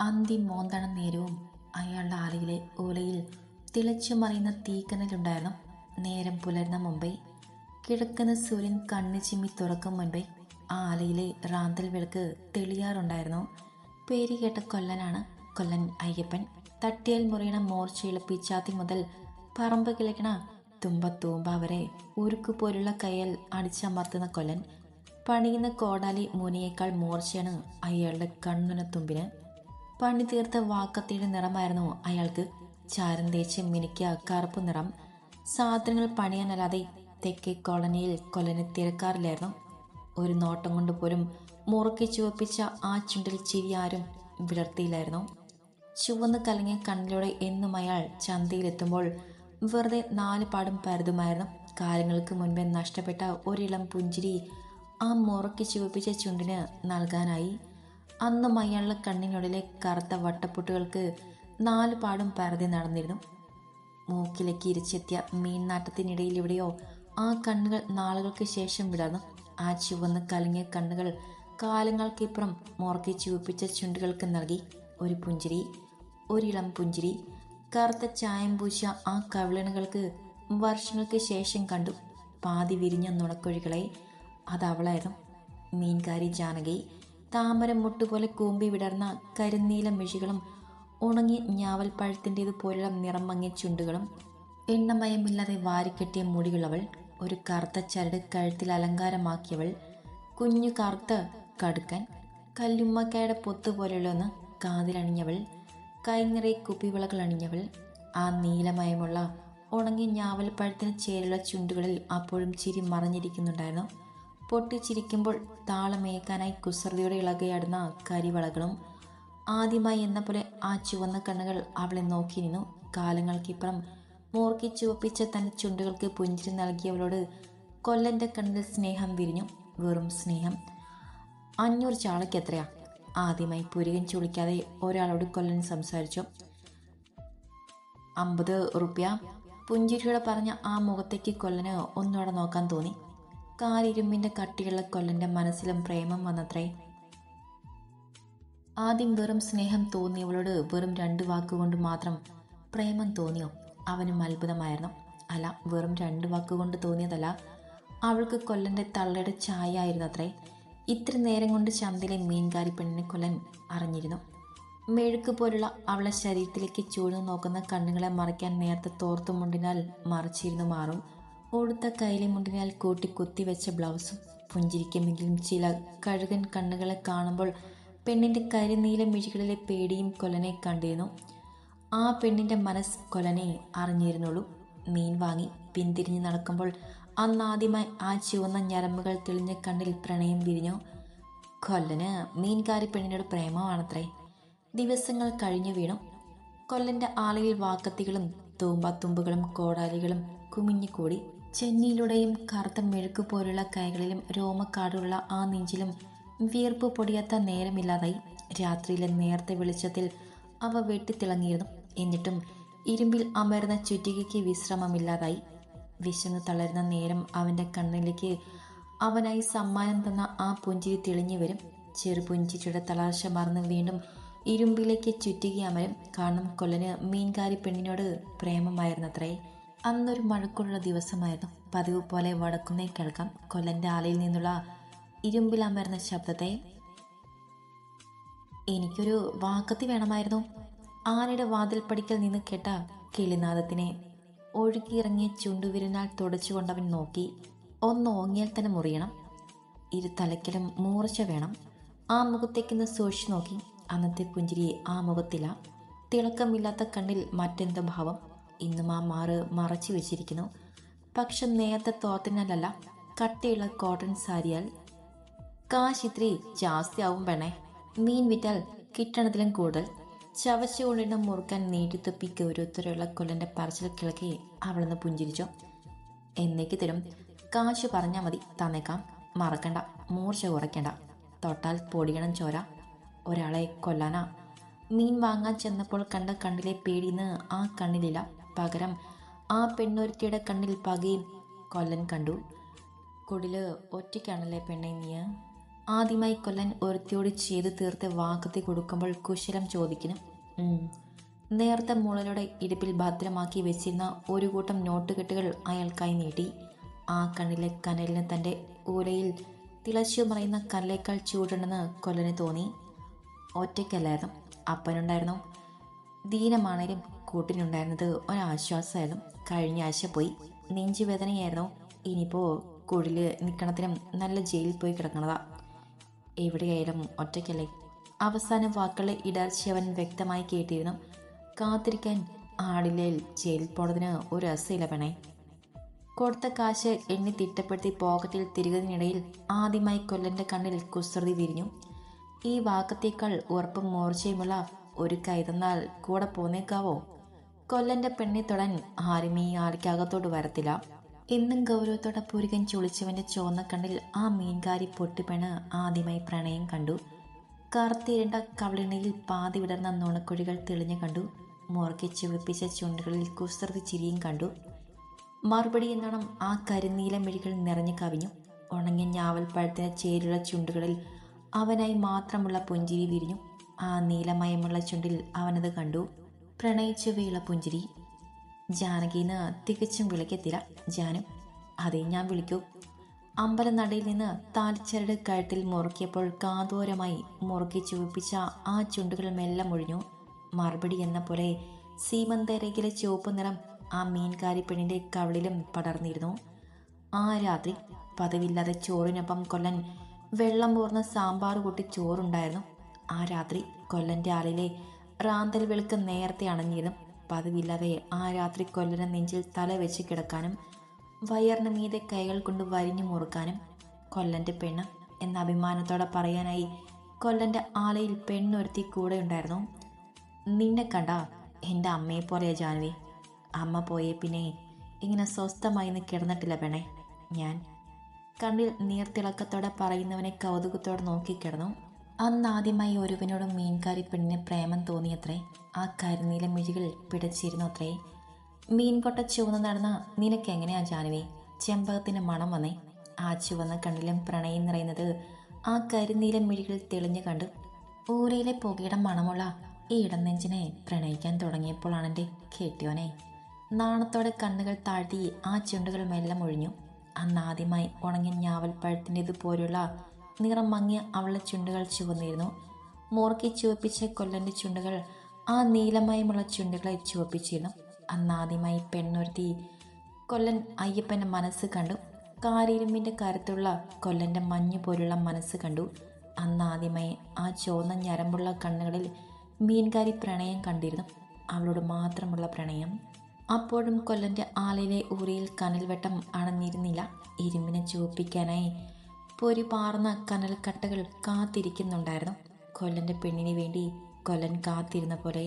അന്തി മോന്തണ നേരവും അയാളുടെ ആലയിലെ ഓലയിൽ തിളച്ചു മറിയുന്ന തീക്കനലുണ്ടായിരുന്നു. നേരം പുലർന്ന മുമ്പേ കിഴക്കുന്ന സൂര്യൻ കണ്ണു ചിമ്മി തുറക്കും മുൻപേ ആ ആലയിലെ റാന്തൽ വിളക്ക് തെളിയാറുണ്ടായിരുന്നു. പേര് കേട്ട കൊല്ലനാണ് കൊല്ലൻ അയ്യപ്പൻ. തട്ടിയാൽ മുറിയണ മോർച്ചയുള്ള പിച്ചാത്തി മുതൽ പറമ്പ് കിളക്കണ തുമ്പത്തൂമ്പ വരെ ഉരുക്കു പോലുള്ള കയ്യൽ അടിച്ചമർത്തുന്ന കൊല്ലൻ. പണിയുന്ന കോടാലി മുനിയേക്കാൾ മോർച്ചയാണ് അയാളുടെ കണ്ണുന തുമ്പിന്. പണി തീർത്ത വാക്കത്തിയുടെ നിറമായിരുന്നു അയാൾക്ക്. ചാരം തേച്ച് മിനുക്കിയ കറുപ്പ് നിറം. സാധനങ്ങൾ പണിയാനല്ലാതെ തെക്കേ കോളനിയിൽ കൊലനെ തിരക്കാറില്ലായിരുന്നു. ഒരു നോട്ടം കൊണ്ട് പോലും മുറുക്കി ചുവപ്പിച്ച ആ ചുണ്ടിൽ ചിരി ആരും വിളർത്തിയില്ലായിരുന്നു ചുവന്ന് കലങ്ങിയ കണ്ണിലൂടെ എന്നും അയാൾ ചന്തയിലെത്തുമ്പോൾ വെറുതെ നാല് പാടും പരതുമായിരുന്നു. കാലങ്ങൾക്ക് മുൻപേ നഷ്ടപ്പെട്ട ഒരിളം പുഞ്ചിരി ആ മുറുക്കി ചുവപ്പിച്ച ചുണ്ടിന് നൽകാനായി. അന്നും അയാളുടെ കണ്ണിനുള്ളിലെ കറുത്ത വട്ടപ്പൊട്ടുകൾക്ക് നാലുപാടും പരതി നടന്നിരുന്നു. മൂക്കിലേക്ക് ഇരിച്ചെത്തിയ മീൻനാട്ടത്തിനിടയിൽ എവിടെയോ ആ കണ്ണുകൾ നാളുകൾക്ക് ശേഷം വിടർന്നു. ആ ചുവന്ന് കലങ്ങിയ കണ്ണുകൾ കാലങ്ങൾക്കിപ്പുറം മുറക്കി ചുവപ്പിച്ച ചുണ്ടുകൾക്ക് നൽകി. ഒരു പുഞ്ചിരി ഒരിളം പുഞ്ചിരി കറുത്ത ചായം പൂച്ച ആ കവിളണുകൾക്ക് വർഷങ്ങൾക്ക് ശേഷം കണ്ടു. പാതി വിരിഞ്ഞ നുണക്കൊഴികളെ അതവളായിരുന്നു മീൻകാരി ജാനകി താമര മുട്ടുപോലെ കൂമ്പി വിടർന്ന കരുനീല മിഴികളും ഉണങ്ങി ഞാവൽ പോലുള്ള നിറം മങ്ങിയ ചുണ്ടുകളും എണ്ണമയമില്ലാതെ വാരിക്കെട്ടിയ മുടികളവൾ ഒരു കറുത്ത ചരട് കഴുത്തിൽ അലങ്കാരമാക്കിയവൾ കുഞ്ഞു കറുത്ത കടുക്കൻ കല്ലുമ്മക്കായുടെ പൊത്ത് പോലെയുള്ളൊന്ന് കാതിലണിഞ്ഞവൾ കൈനിറയെ കുപ്പിവിളകൾ അണിഞ്ഞവൾ ആ നീലമയമുള്ള ഉണങ്ങിയ ഞാവൽപ്പഴത്തിന് ചേരുള്ള ചുണ്ടുകളിൽ അപ്പോഴും ചിരി മറഞ്ഞിരിക്കുന്നുണ്ടായിരുന്നു. പൊട്ടിച്ചിരിക്കുമ്പോൾ താളമേക്കാനായി കുസൃതിയുടെ ഇളകയാടുന്ന കരിവളകളും ആദ്യമായി എന്ന പോലെ ആ ചുവന്ന കണ്ണുകൾ അവളെ നോക്കി നിന്നു. കാലങ്ങൾക്കിപ്പുറം മൂർക്കി ചുവപ്പിച്ച തന്റെ ചുണ്ടുകൾക്ക് പുഞ്ചിരി നൽകിയവളോട് കൊല്ലന്റെ കണ്ണിൽ സ്നേഹം വിരിഞ്ഞു. വെറും സ്നേഹം. അഞ്ഞൂറ് ചാളയ്ക്ക് എത്രയാ ആദ്യമായി പുരുകൻ ചുളിക്കാതെ ഒരാളോട് കൊല്ലൻ സംസാരിച്ചു. അമ്പത് റുപ്യ. പുഞ്ചിരിയോടെ പറഞ്ഞ ആ മുഖത്തേക്ക് കൊല്ലന് ഒന്നുകൂടെ നോക്കാൻ തോന്നി. കാലിരുമ്പിന്റെ കട്ടിയുള്ള കൊല്ലന്റെ മനസ്സിലും പ്രേമം വന്നത്രേ. ആദ്യം വെറും സ്നേഹം തോന്നിയവളോട് വെറും രണ്ട് വാക്കുകൊണ്ട് മാത്രം പ്രേമം തോന്നിയോ? അവനും അത്ഭുതമായിരുന്നു. അല്ല വെറും രണ്ട് വാക്കുകൊണ്ട് തോന്നിയതല്ല അവൾക്ക് കൊല്ലന്റെ തള്ളയുടെ ചായ ആയിരുന്നു അത്രേ ഇത്ര നേരം കൊണ്ട് ചന്തയിലെ മീൻകാരി പെണ്ണിനെ കൊല്ലൻ അറിഞ്ഞിരുന്നു. മെഴുക്ക് പോലുള്ള അവളെ ശരീരത്തിലേക്ക് ചൂഴ്ന്നു നോക്കുന്ന കണ്ണുകളെ മറയ്ക്കാൻ നേരത്തെ തോർത്തുമുണ്ടിനാൽ മറിച്ചിരുന്നു മറച്ചിരുന്നു മാറും. ഉടുത്ത കൈലി മുണ്ടിനാൽ കൂട്ടി കുത്തിവെച്ച ബ്ലൗസും പുഞ്ചിരിക്കുമെങ്കിലും ചില കഴുകൻ കണ്ണുകളെ കാണുമ്പോൾ പെണ്ണിന്റെ കരിനീല മിഴികളിലെ പേടിയും കൊലനെ കണ്ടിരുന്നു. ആ പെണ്ണിന്റെ മനസ്സ് കൊലനെ അറിഞ്ഞിരുന്നുള്ളൂ. മീൻ വാങ്ങി പിന്തിരിഞ്ഞ് നടക്കുമ്പോൾ അന്നാദ്യമായി ആ ചുവന്ന ഞരമ്പുകൾ തെളിഞ്ഞ കണ്ണിൽ പ്രണയം വിരിഞ്ഞു. കൊല്ലന് മീൻകാരി പെണ്ണിനോട് പ്രേമമാണത്രേ. ദിവസങ്ങൾ കഴിഞ്ഞു വീണു. കൊല്ലന്റെ ആലയിൽ വാക്കത്തികളും തൂമ്പാത്തുമ്പുകളും കോടാലികളും കുമിഞ്ഞുകൂടി. ചെന്നിയിലൂടെയും കറുത്ത മെഴുക്ക് പോലുള്ള കൈകളിലും രോമക്കാടുള്ള ആ നെഞ്ചിലും വിയർപ്പ് പൊടിയാത്ത നേരമില്ലാതായി. രാത്രിയിലെ നേരത്തെ വെളിച്ചത്തിൽ അവ വെട്ടിത്തിളങ്ങിയിരുന്നു. എന്നിട്ടും ഇരുമ്പിൽ അമർന്ന ചുറ്റികയ്ക്ക് വിശ്രമമില്ലാതായി. വിശന്ന് തളരുന്ന നേരം അവന്റെ കണ്ണിലേക്ക് അവനായി സമ്മാനം തന്ന ആ പുഞ്ചിരി തെളിഞ്ഞു വരും. ചെറുപുഞ്ചിരിയുടെ തളർച്ച മറന്ന് വീണ്ടും ഇരുമ്പിലേക്ക് ചുറ്റികി കാരണം കൊല്ലന് മീൻകാരി പെണ്ണിനോട് പ്രേമമായിരുന്നത്രേ. അന്നൊരു മഴക്കുള്ള ദിവസമായിരുന്നു. പതിവ് പോലെ വടക്കുന്നേ കിഴക്കാം കൊല്ലന്റെ ആലയിൽ നിന്നുള്ള ഇരുമ്പിൽ അമർന്ന ശബ്ദത്തെ എനിക്കൊരു വാക്കത്തി വേണമായിരുന്നു. ആനയുടെ വാതിൽപ്പടിക്കൽ നിന്ന് കേട്ട കിളിനാദത്തിനെ ഒഴുകിയിറങ്ങിയ ചുണ്ടുവിരനാൽ തുടച്ചുകൊണ്ടവൻ നോക്കി ഒന്ന് ഓങ്ങിയാൽ തന്നെ മുറിയണം. ഇരു തലയ്ക്കലും മൂർച്ച വേണം. ആ മുഖത്തേക്കൊന്ന് സൂക്ഷിച്ചു നോക്കി. അന്നത്തെ പുഞ്ചിരി ആ മുഖത്തില തിളക്കമില്ലാത്ത കണ്ണിൽ മറ്റെന്തോ ഭാവം. ഇന്നും ആ മാറ് മറച്ചു വെച്ചിരിക്കുന്നു. പക്ഷെ നേരത്തെ തോത്തിനാലല്ല കട്ടിയുള്ള കോട്ടൺ സാരിയാൽ. കാശ് ഇത്തിരി ജാസ്തിയാവും പെണ്ണേ. മീൻ വിറ്റാൽ കിട്ടണതിലും കൂടുതൽ. ചവച്ചുകൊണ്ടിരുന്ന മുറുക്കാൻ നീട്ടിത്തൊപ്പിക്ക് ഓരോരുത്തരുള്ള കൊല്ലന്റെ പറച്ചിൽ കിളക്കി അവളൊന്ന് പുഞ്ചിരിച്ചു. എന്നേക്ക് തരും. കാശ് പറഞ്ഞാൽ മതി തന്നേക്കാം. മറക്കണ്ട മൂർച്ച കുറയ്ക്കണ്ട. തൊട്ടാൽ പൊടിയണം ചോര. ഒരാളെ കൊല്ലാനാ. മീൻ വാങ്ങാൻ ചെന്നപ്പോൾ കണ്ട കണ്ണിലെ പേടിന്ന് ആ കണ്ണിലില്ല. പകരം ആ പെണ്ണൊരുത്തിയുടെ കണ്ണിൽ പകയും കൊല്ലൻ കണ്ടു. കൊടിൽ ഒറ്റയ്ക്കാണല്ലേ പെണ്ണെ നീ ആദ്യമായി കൊല്ലൻ ഒരുത്തിയോട് ചെയ്ത് തീർത്ത് വാക്കത്തി കൊടുക്കുമ്പോൾ കുശലം ചോദിക്കണം നേർത്ത മുളയുടെ ഇടുപ്പിൽ ഭദ്രമാക്കി വെച്ചിരുന്ന ഒരു കൂട്ടം നോട്ടുകെട്ടുകൾ അയാൾക്കായി നീട്ടി. ആ കണ്ണിലെ കനലിന് തന്റെ ഊരയിൽ തിളച്ചു മറയുന്ന കല്ലേക്കാൾ ചൂടുണ്ടെന്ന് കൊല്ലന് തോന്നി. ഒറ്റയ്ക്കല്ലായിരുന്നു. അപ്പനുണ്ടായിരുന്നു. ദീനമാണേലും കൂട്ടിനുണ്ടായിരുന്നത് ഒരാശ്വാസമായിരുന്നു. കഴിഞ്ഞ ആഴ്ച പോയി. നെഞ്ചുവേദനയായിരുന്നു ഇനിയിപ്പോൾ കുഴിൽ നിൽക്കണത്തിനും നല്ല ജയിലിൽ പോയി കിടക്കണതാ. എവിടെയായാലും ഒറ്റയ്ക്കല്ലേ. അവസാന വാക്കുകളെ ഇടർച്ച അവൻ വ്യക്തമായി കേട്ടിരുന്നു. കാത്തിരിക്കാൻ ആടിലേൽ ജയിലിൽ പോണതിന് ഒരു രസയില്ല പെണേ കൊടുത്ത കാശ് എണ്ണി തിട്ടപ്പെടുത്തി പോക്കറ്റിൽ തിരികുന്നതിനിടയിൽ ആദ്യമായി കൊല്ലന്റെ കണ്ണിൽ കുസൃതി വിരിഞ്ഞു. ഈ വാക്കത്തേക്കാൾ ഉറപ്പും മൂർച്ചയുമുള്ള ഒരു കൈതന്നാൽ കൂടെ പോന്നേക്കാവോ? കൊല്ലന്റെ പെണ്ണി തൊടൻ ആരും ഈ ആളിക്കകത്തോട് വരത്തില്ല. എന്നും ഗൗരവത്തോടെ പുരുകൻ ചുളിച്ചവന്റെ ചുവന്ന കണ്ണിൽ ആ മീൻകാരി പൊട്ടിപ്പെണ് ആദ്യമായി പ്രണയം കണ്ടു. കറുത്തിരണ്ട കവളിണയിൽ പാതി വിടർന്ന നുണക്കുഴികൾ തെളിഞ്ഞു കണ്ടു. മുറുക്കി ചുവപ്പിച്ച ചുണ്ടുകളിൽ കുസൃതി ചിരിയും കണ്ടു. മറുപടി എന്നോണം ആ കരിനീല മിഴികൾ നിറഞ്ഞു കവിഞ്ഞു. ഉണങ്ങിയ ഞാവൽ പഴത്തിന് ചേരുള്ള ചുണ്ടുകളിൽ അവനായി മാത്രമുള്ള പുഞ്ചിരി വിരിഞ്ഞു. ആ നീലമയമുള്ള ചുണ്ടിൽ അവനത് കണ്ടു. പ്രണയിച്ചു വേള പുഞ്ചിരി. ജാനകിന്ന് തികച്ചും വിളിക്കത്തില്ല ജാനു അതെ ഞാൻ വിളിക്കൂ. അമ്പലനടയിൽ നിന്ന് താലിച്ചരട് കഴുത്തിൽ മുറുക്കിയപ്പോൾ കാതോരമായി മുറുക്കി ചുവപ്പിച്ച ആ ചുണ്ടുകൾ മെല്ലെ മുഴിഞ്ഞു. മറുപടി എന്ന പോലെ സീമന്തരകിലെ ചുവപ്പ് നിറം ആ മീൻകാരി പെണ്ണിന്റെ കവിളിലും പടർന്നിരുന്നു. ആ രാത്രി പതിവില്ലാതെ ചോറിനൊപ്പം കൊല്ലൻ വെള്ളം പോർന്ന സാമ്പാർ കൂട്ടി ചോറുണ്ടായിരുന്നു. ആ രാത്രി കൊല്ലന്റെ ആളിലെ റാന്തൽ വിളക്ക് നേരത്തെ അണഞ്ഞിരുന്നു. പതിവില്ലാതെ ആ രാത്രി കൊല്ലനെ നെഞ്ചിൽ തല വെച്ച് കിടക്കാനും വയറിന് മീതെ കൈകൾ കൊണ്ട് വരിഞ്ഞു മുറുക്കാനും കൊല്ലന്റെ പെണ്ണ് എന്ന അഭിമാനത്തോടെ പറയാനായി കൊല്ലന്റെ ആലയിൽ പെണ്ണൊരുത്തി കൂടെ ഉണ്ടായിരുന്നു. നിന്നെ കണ്ട എന്റെ അമ്മയെ പോലെയാ ജാനുവി. അമ്മ പോയേ പിന്നെ ഇങ്ങനെ സ്വസ്ഥമായി നിന്ന് കിടന്നിട്ടില്ല പെണ്ണെ. ഞാൻ കണ്ണിൽ നീർത്തിളക്കത്തോടെ പറയുന്നവനെ കൗതുകത്തോടെ നോക്കിക്കിടന്നു അന്ന് ആദ്യമായി ഒരുവനോട് മീൻകാരി പെണ്ണിന് പ്രേമം തോന്നിയത്രേ. ആ കരിനീല മിഴികൾ പിടച്ചിരുന്നു അത്രേ മീൻകൊട്ട ചുവന്ന് നടന്ന നിനക്ക് എങ്ങനെയാ ജാനുവേ? ചെമ്പകത്തിന് മണം വന്നേ. ആ ചുവന്ന കണ്ണിലും പ്രണയം നിറയുന്നത് ആ കരിനീല മിഴികൾ തെളിഞ്ഞു കണ്ട്. ഊരയിലെ പുകയുടെ മണമുള്ള ഈ ഇടനെഞ്ചിനെ പ്രണയിക്കാൻ തുടങ്ങിയപ്പോഴാണ് കെട്ടിയോനെ. നാണത്തോടെ കണ്ണുകൾ താഴ്ത്തി ആ ചുണ്ടുകൾ മെല്ലെ ഒഴിഞ്ഞു അന്നാദ്യമായി ഉണങ്ങിയ ഞാവൽപ്പഴത്തിന്റെ ഇതുപോലുള്ള നിറം മങ്ങിയ അവളുടെ ചുണ്ടുകൾ ചുവന്നിരുന്നു. മോർക്കി ചുവപ്പിച്ച കൊല്ലന്റെ ചുണ്ടുകൾ ആ നീലമയമുള്ള ചുണ്ടുകളെ ചുവപ്പിച്ചിരുന്നു. അന്നാദ്യമായി പെണ്ണൊരുത്തി കൊല്ലൻ അയ്യപ്പന്റെ മനസ്സ് കണ്ടു. കാരിരുമ്പിന്റെ കരുത്തുള്ള കൊല്ലന്റെ മഞ്ഞു പോലുള്ള മനസ്സ് കണ്ടു. അന്നാദ്യമായി ആ ചുവന്ന ഞരമ്പുള്ള കണ്ണുകളിൽ മീൻകാരി പ്രണയം കണ്ടിരുന്നു. അവളോട് മാത്രമുള്ള പ്രണയം. അപ്പോഴും കൊല്ലന്റെ ആലയിലെ ഊറിയിൽ കനൽവെട്ടം അണഞ്ഞിരുന്നില്ല. ഇരുമ്പിനെ ചുവപ്പിക്കാനായി പൊരി പാർന്ന കനൽക്കട്ടകൾ കാത്തിരിക്കുന്നുണ്ടായിരുന്നു. കൊല്ലന്റെ പെണ്ണിന് വേണ്ടി കൊല്ലൻ കാത്തിരുന്ന പോലെ